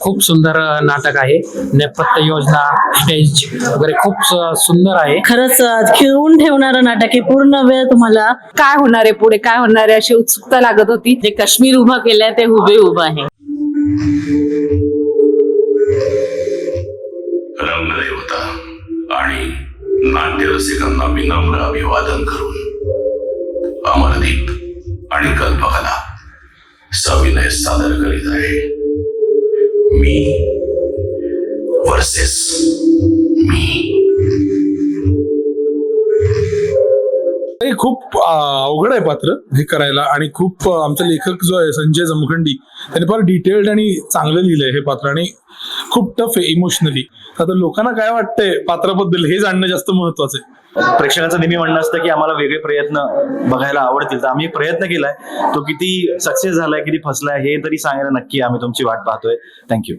खूप सुंदर नाटक आहे. नेपथ्य योजना स्टेज वगैरे खूप सुंदर आहे. खरंच खिळवून ठेवणारं नाटक आहे. पूर्ण वेळ तुम्हाला काय होणार आहे पुढे? काय होणार आहे? अशी उत्सुकता लागत होती. जे काश्मीर उभं केलंय ते हुबे उभं आहे. रंगदेवता आणि नाट्यरसिकांना विनम्र अभिवादन करून अमरदीप आणि कल्पकला सविनय सादर करीत आहे. मी वर्सेस मी हे खूप अवघड आहे पात्र हे करायला आणि खूप आमचा लेखक जो आहे संजय जमखंडी त्याने फार डिटेल्ड आणि चांगलं लिहिलंय हे पात्र. आणि खूप टफ आहे इमोशनली आता लोकांना काय वाटतंय पात्राबद्दल हे जाणणं जास्त महत्वाचं आहे. प्रेक्षकाचं नेहमी म्हणणं असतं की आम्हाला वेगळे प्रयत्न बघायला आवडतील. तर आम्ही प्रयत्न केलाय. तो किती सक्सेस झालाय किती फसलाय हे तरी सांगायला नक्की आम्ही तुमची वाट पाहतोय. थँक्यू